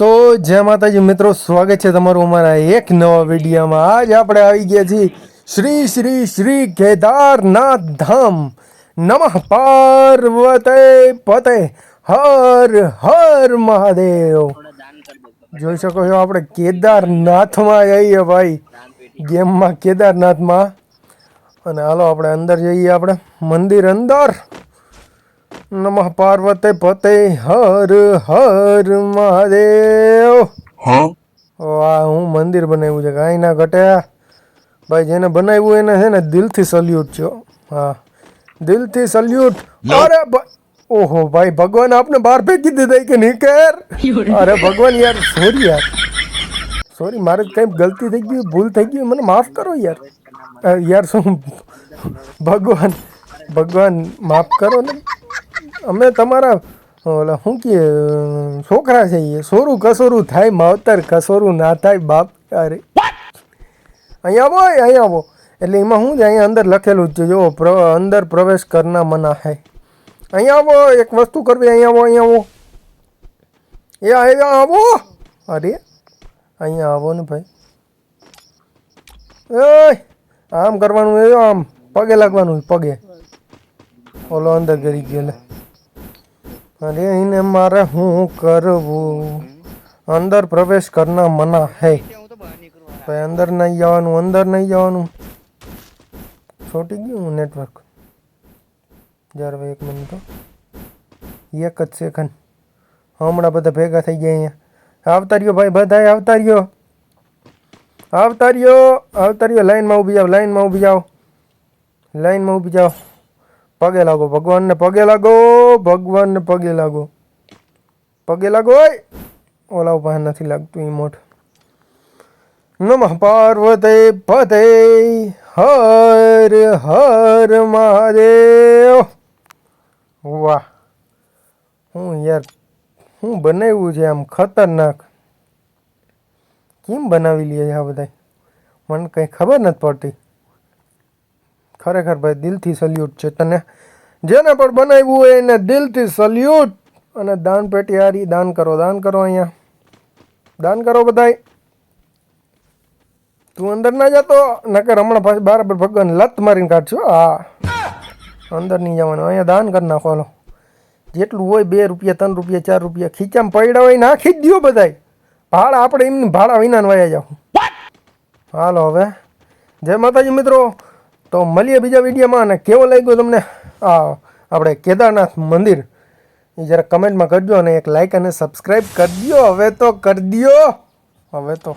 તો જય માતાજી, મિત્રો, સ્વાગત છે તમારું અમારા એક નવા વિડીયોમાં. આજ આપણે આવી ગયા છીએ શ્રી શ્રી શ્રી કેદારનાથ ધામ. નમઃ પાર્વતે પતે. હર હર મહાદેવ. જોઈ શકો છો આપણે કેદારનાથમાં જઈએ ભાઈ. ગેમમાં, કેદારનાથમાં. અને હાલો, આપણે અંદર જઈએ આપણે. મંદિર અંદર. નમઃ પાર્વતે પતે હર હર મહાદેવ? વાહ હું મંદિર બનાવ્યું છે કાંઈ ના ઘટ્યા ભાઈ જેને બનાવ્યું એને છે ને દિલથી સલ્યુટ છો હા. દિલથી સલ્યુટ અરે ઓહો ભાઈ ભગવાન આપને બહાર ફેંકી દીધા કે નીકળ અરે ભગવાન યાર સોરી યાર. સોરી મારે કંઈ ગલતી થઈ ગઈ ભૂલ થઈ ગઈ મને માફ કરો યાર. યાર શું? ભગવાન ભગવાન માફ કરો ને. અમે તમારા ઓલા શું કે છોકરા છે એ સોરું કસોરું થાય માવતર કસોરું ના થાય બાપ અરે અહીંયા આવો અહીંયા આવો. એટલે એમાં શું છે અહીંયા અંદર લખેલું જ છે જો પ્ર અંદર પ્રવેશ કરના મના હે. અહીંયા આવો એક વસ્તુ કરવી અહીંયા આવો અહીંયા આવો. એ અહીંયા આવો. અરે અહીંયા આવો ને ભાઈ. એ આમ કરવાનું એ આમ પગે લાગવાનું પગે. ઓલો અંદર ગરી ગયો લે અરે એને મારે શું કરવું? અંદર પ્રવેશ કરના મના હૈ. ભાઈ અંદર નહીં જવાનું, અંદર નહીં જવાનું. છોટી ગયું નેટવર્ક જરા ભાઈ એક મિનિટ હો. એક જ સેકન્ડ હમણાં બધા ભેગા થઈ ગયા અહીંયા. આવતા રહ્યો ભાઈ બધા આવતા રહ્યો આવતા રહ્યો આવતા રહ્યો લાઈનમાં ઊભી જાઓ, લાઈનમાં ઊભી જાઓ. લાઈનમાં ઊભી જાઓ. પગે લાગો ભગવાનને પગે લાગો ભગવાનને પગે લાગો પગે લાગો ઓય ઓલા ઉપર નથી લાગતું એ મોઢ. નમઃ પાર્વતે પતે, હર હર મહાદેવ. વાહ! હું યાર, હું બનાવ્યું છે આમ ખતરનાક? કેમ બનાવી લે છે આ બધા મને કંઈ ખબર નથી પડતી. ખરેખર ભાઈ દિલથી સલ્યુટ છે તને. જેને પણ બનાવ્યું હોય એને દિલથી સલ્યુટ. અને દાન પેટી હારી દાન કરો દાન કરો અહીંયા. દાન કરો બધાય. તું અંદર ના જતો નકર હમણાં પાછી બરાબર ભગવાન લત મારીને કાઢશો હા. અંદર નહીં જવાનું. અહીંયા દાન કરી નાખો હાલો. જેટલું હોય બે રૂપિયા ત્રણ રૂપિયા ચાર રૂપિયા ખીચામાં પડ્યા હોય નાખી જ દો બધાય. ભાડા આપણે એમને ભાડા વિના વયા જાઓ. હાલો હવે. જય માતાજી મિત્રો. તો મળીએ બીજા વિડીયોમાં અને કેવો લાગ્યો તમને આ આપણે કેદારનાથ મંદિર? એ જરા કમેન્ટમાં કરજો અને એક લાઇક અને સબસ્ક્રાઈબ કરી દો હવે તો કરી દો હવે તો.